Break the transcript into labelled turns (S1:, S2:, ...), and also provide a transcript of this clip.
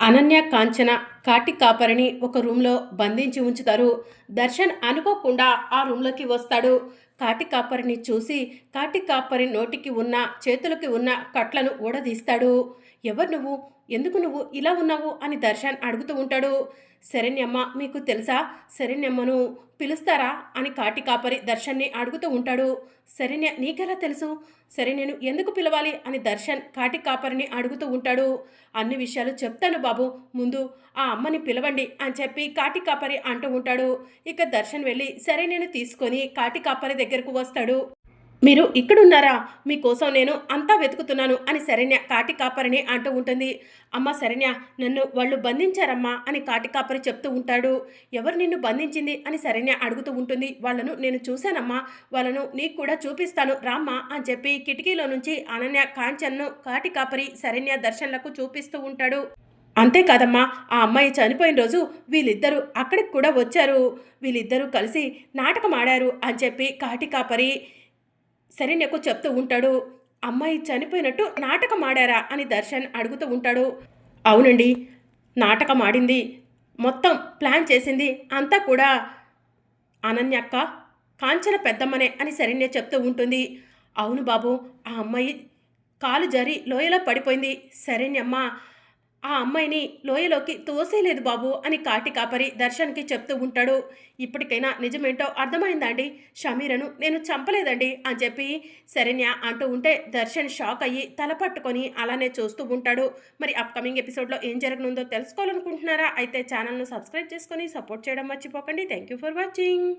S1: అనన్య కాంచన కాటి కాపరిని ఒక రూమ్లో బంధించి ఉంచుతారు. దర్శన్ అనుకోకుండా ఆ రూమ్లోకి వస్తాడు. కాటి కాపరిని చూసి కాటి కాపరి నోటికి ఉన్న చేతులకి ఉన్న కట్లను ఊడదీస్తాడు. ఎవరు నువ్వు? ఎందుకు నువ్వు ఇలా ఉన్నావు? అని దర్శన్ అడుగుతూ ఉంటాడు. శరణ్యమ్మ మీకు తెలుసా? శరణ్యమ్మను పిలుస్తారా? అని కాటి కాపరి దర్శన్ని అడుగుతూ ఉంటాడు. శరణ్య నీకెలా తెలుసు? సరే నేను ఎందుకు పిలవాలి? అని దర్శన్ కాటి కాపరిని అడుగుతూ ఉంటాడు. అన్ని విషయాలు చెప్తాను బాబు. ముందు ఆ అమ్మని పిలవండి అని చెప్పి కాటి కాపరి అంటూ ఉంటాడు. ఇక దర్శన్ వెళ్ళి సరే నేను తీసుకొని కాటి కాపరి దగ్గరకు వస్తాడు. మీరు ఇక్కడున్నారా? మీకోసం నేను అంతా వెతుకుతున్నాను అని శరణ్య కాటి కాపరిని అంటూ ఉంటుంది. అమ్మ శరణ్య నన్ను వాళ్ళు బంధించారమ్మా అని కాటి కాపరి చెప్తూ ఉంటాడు. ఎవరు నిన్ను బంధించింది? అని శరణ్య అడుగుతూ ఉంటుంది. వాళ్ళను నేను చూశానమ్మా. వాళ్ళను నీకు కూడా చూపిస్తాను. రామ్మా అని చెప్పి కిటికీలో నుంచి అనన్య కాంచన్ను కాటి కాపరి శరణ్య దర్శన్లకు చూపిస్తూ ఉంటాడు. అంతేకాదమ్మా ఆ అమ్మాయి చనిపోయిన రోజు వీళ్ళిద్దరూ అక్కడికి కూడా వచ్చారు. వీళ్ళిద్దరూ కలిసి నాటకం ఆడారు అని చెప్పి కాటి కాపరి శరణ్యకు చెప్తూ ఉంటాడు. అమ్మాయి చనిపోయినట్టు నాటకం ఆడారా అని దర్శన్ అడుగుతూ ఉంటాడు. అవునండి నాటకం ఆడింది. మొత్తం ప్లాన్ చేసింది అంతా కూడా అనన్యక్క కాంచన పెద్దమ్మనే అని శరణ్య చెప్తూ ఉంటుంది. అవును బాబు ఆ అమ్మాయి కాలు జారి లోయలో పడిపోయింది. శరణ్యమ్మ ఆ అమ్మాయిని లోయలోకి తోసేయలేదు బాబు అని కాటి కాపరి దర్శన్కి చెప్తూ ఉంటాడు. ఇప్పటికైనా నిజమేంటో అర్థమైందండి షమీరను నేను చంపలేదండి అని చెప్పి శరణ్య అంటూ ఉంటే దర్శన్ షాక్ అయ్యి తల పట్టుకొని అలానే చూస్తూ ఉంటాడు. మరి అప్కమింగ్ ఎపిసోడ్లో ఏం జరగనుందో తెలుసుకోవాలనుకుంటున్నారా? అయితే ఛానల్ను సబ్స్క్రైబ్ చేసుకొని సపోర్ట్ చేయడం మర్చిపోకండి. Thank you for watching